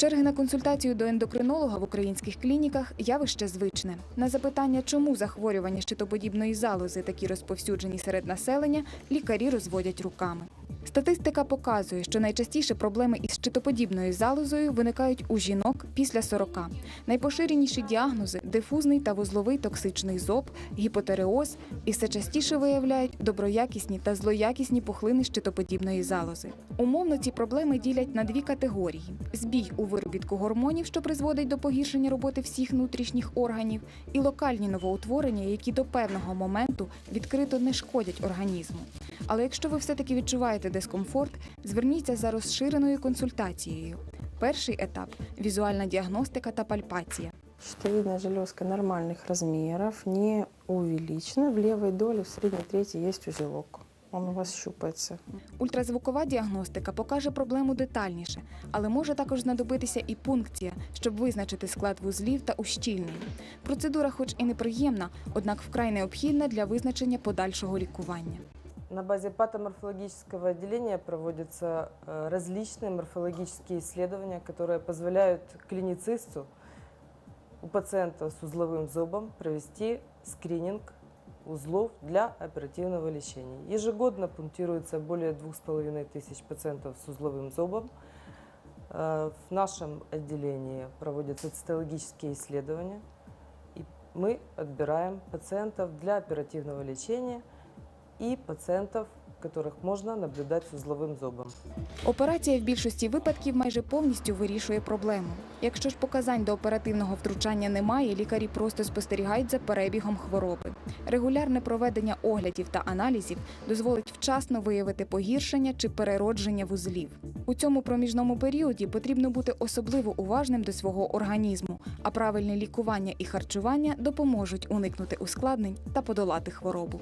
Черги на консультацію до ендокринолога в українських клініках явище звичне. На запитання, чому захворювання щитоподібної залози такі розповсюджені серед населення, лікарі розводять руками. Статистика показує, що найчастіше проблеми із щитоподібною залозою виникають у жінок після 40. Найпоширеніші діагнози дифузний та вузловий токсичний зоб, гіпотереоз і все частіше виявляють доброякісні та злоякісні пухлини щитоподібної залози. Умовно ці проблеми ділять на дві категорії: збій у виробітку гормонів, що призводить до погіршення роботи всіх внутрішніх органів, і локальні новоутворення, які до певного моменту відкрито не шкодять організму. Але якщо ви все-таки відчуваєте дискомфорт, зверніться за розширеною консультацією. Перший етап візуальна діагностика та пальпація. Щитовидная железка нормальных размеров, не увеличена. В левой доле, в средней трети есть узелок. Он у вас щупается. Ультразвукова діагностика покаже проблему детальніше, але може також знадобитися і пункція, щоб визначити склад вузлів та ущільнень. Процедура, хоч і неприємна, однак вкрай необхідна для визначення подальшого лікування. На базе патоморфологического отделения проводятся э, различные морфологические исследования, которые позволяют клиницисту у пациента с узловым зобом провести скрининг узлов для оперативного лечения. Ежегодно пунктируется более 2,5 тысяч пациентов с узловым зобом. Э, В нашем отделении проводятся цитологические исследования, и мы отбираем пациентов для оперативного лечения и пациентов, которых можно наблюдать с узловым зобом. Операція в більшості випадків майже повністю вирішує проблему. Якщо ж показань до оперативного втручання немає, лікарі просто спостерігають за перебігом хвороби. Регулярне проведення оглядів та аналізів дозволить вчасно виявити погіршення чи переродження вузлів. У цьому проміжному періоді потрібно бути особливо уважним до свого організму, а правильне лікування і харчування допоможуть уникнути ускладнень та подолати хворобу.